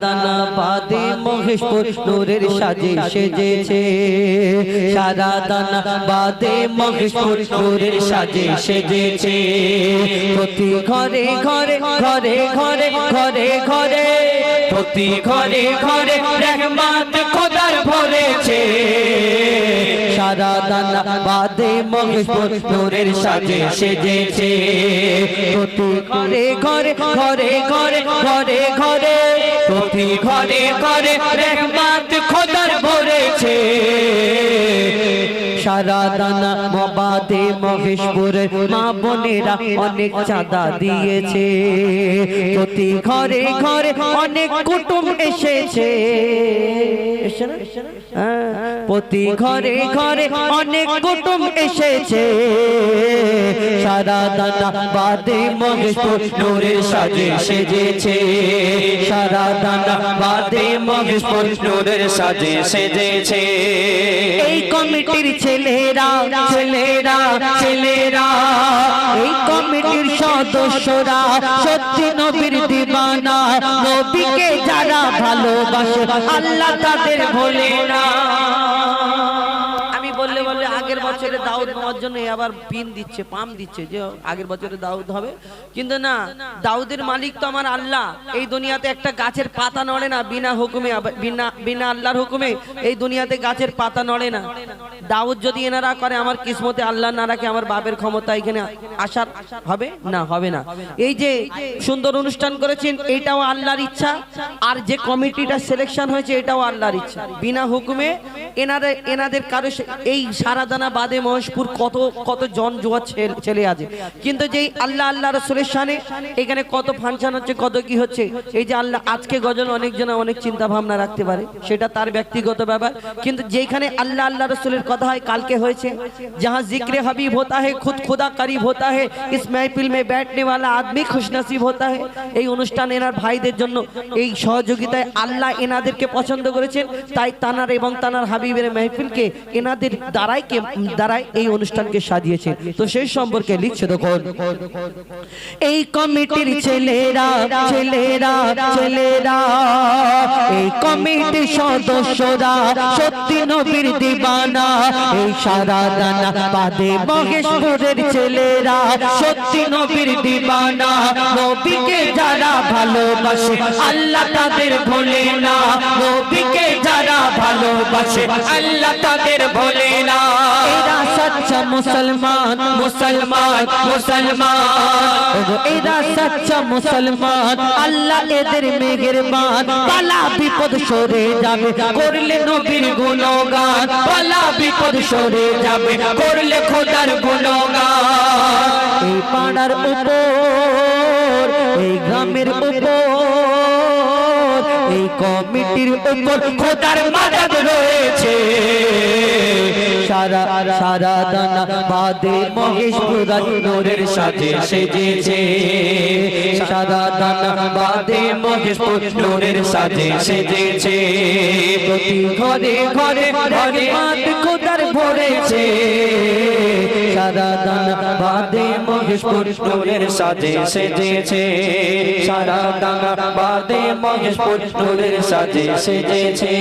দানা বাদে মহেশপুর নূরের সাজে সেজেছে সারা দানা বাদে মহেশপুর নূরের সাজে সেজেছে প্রতি ঘরে ঘরে ঘরে ঘরে ঘরে ঘরে প্রতি ঘরে ঘরে রহমত খোদার ভরেছে সারা দানা বাদে মহেশপুর নূরের সাজে সেজেছে প্রতি ঘরে ঘরে ঘরে ঘরে ঘরে ঘরে প্রতি ঘরে ঘরে রহমত সারা দানা মবাদে মহেশপুরের মা বোনেরা অনেক চাঁদা দিয়েছে। প্রতি ঘরে ঘরে অনেক কুটুম এসেছে। প্রতি ঘরে ঘরে অনেক কুটুম এসেছে। সারা দানা বাদে মহেশপুর নূরের সাজে সেজেছে। সারা দানা বাদে মহেশপুর নূরের সাজে সেজেছে। এই কমিটির ছেলেরা ছেলেরা ছেলেরা এই কমিটির সদস্যরা সত্যি নবীর দিবানা। নবীকে যারা ভালোবাসে আল্লাহ তাদের ভোলে না আগের বছরে দাউদ পাওয়ার জন্য আবার পিন দিচ্ছে পাম দিচ্ছে যে আগের বছরে দাউদ হবে। কিন্তু না দাউদের মালিক তো আমার আল্লাহ। এই দুনিয়াতে একটা গাছের পাতা নড়ে না বিনা হুকুমে বিনা বিনা আল্লাহর হুকুমে এই দুনিয়াতে গাছের পাতা নড়ে না। দাউদ যদি এনারা করে আমার কিসমতে আল্লাহ না রাখে আমার বাপের ক্ষমতা এখানে আসার হবে না হবে না। এই যে সুন্দর অনুষ্ঠান করেছেন এটাও আল্লাহর ইচ্ছা। আর যে কমিটিটা সিলেকশন হয়েছে এটাও আল্লাহর ইচ্ছা। বিনা হুকুমে এনারা এনাদের কারও এই এই সারাদানা বাদে মহেশপুর কত কত জন জোয়া ছেলে- ছেলে আছে কিন্তু যেই আল্লাহ আল্লাহ রসুলের শানে এখানে কত ফাংশন হচ্ছে কত কি হচ্ছে এই যে আল্লাহ আজকে গজল অনেকজন অনেক চিন্তা ভাবনা রাখতে পারে সেটা তার ব্যক্তিগত ব্যাপার কিন্তু যেখানে আল্লাহ আল্লাহ রসুলের কথা হয় কালকে হয়েছে जहाँ जिक्र हबीब होता है खुद खुदा करीब होता है इस महफिल में बैठने वाला आदमी खुशनसीब होता है এই অনুষ্ঠান এনার ভাইদের জন্য এই সহযোগিতায় আল্লাহ এনাদেরকে পছন্দ করেছেন তাই তানার এবং তানার হাবিবের মেহফিলকে এনাদের দ্বারাই কে দ্বারাই এই অনুষ্ঠানকে সাজিয়েছে। তো সেই সম্পর্কে লিখছে দেখুন এই কমিটির ছেলেরা ছেলেরা ছেলেরা এই কমিটির সদস্যরা সত্যি নবীর দিবানা এই সারা দানা বাদে মহেশপুরের ছেলেরা সত্যি নবীর দিবানা নবীকে যারা ভালোবাসে আল্লাহ তাদের ভোলে না নবীকে যারা ভালোবাসে আল্লাহ তাদের ভোলে না। সচ্চা মুসলমান মুসলমান মুসলমান। ওগো, এরা সচ্চা মুসলমান, আল্লাহ এদের মেহেরবান। পালা বিপদ সরে যাবে, করলে নবীর গুণগান। পালা বিপদ সরে যাবে, করলে খোদার গুণগান। এই পাড়ার উপর, এই গ্রামের উপর এই কমিটির উপর খোদার মাদদ রয়েছে। সারা সারা দানা বাদে মহেশপুর নূরের সাথে সেজেছে। সারা দানা বাদে মহেশপুর নূরের সাথে সেজেছে। প্রতি ঘরে ঘরে ঘরে মাত খোদার পড়েছে। সারা দান বাদে মহেশপুর নূরের সাজে সেজেছে। সারা দান বাদে মহেশপুর নূরের সাজে সেজেছে।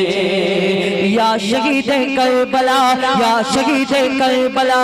ইয়া শহীদ কারবালা, ইয়া শহীদ কারবালা।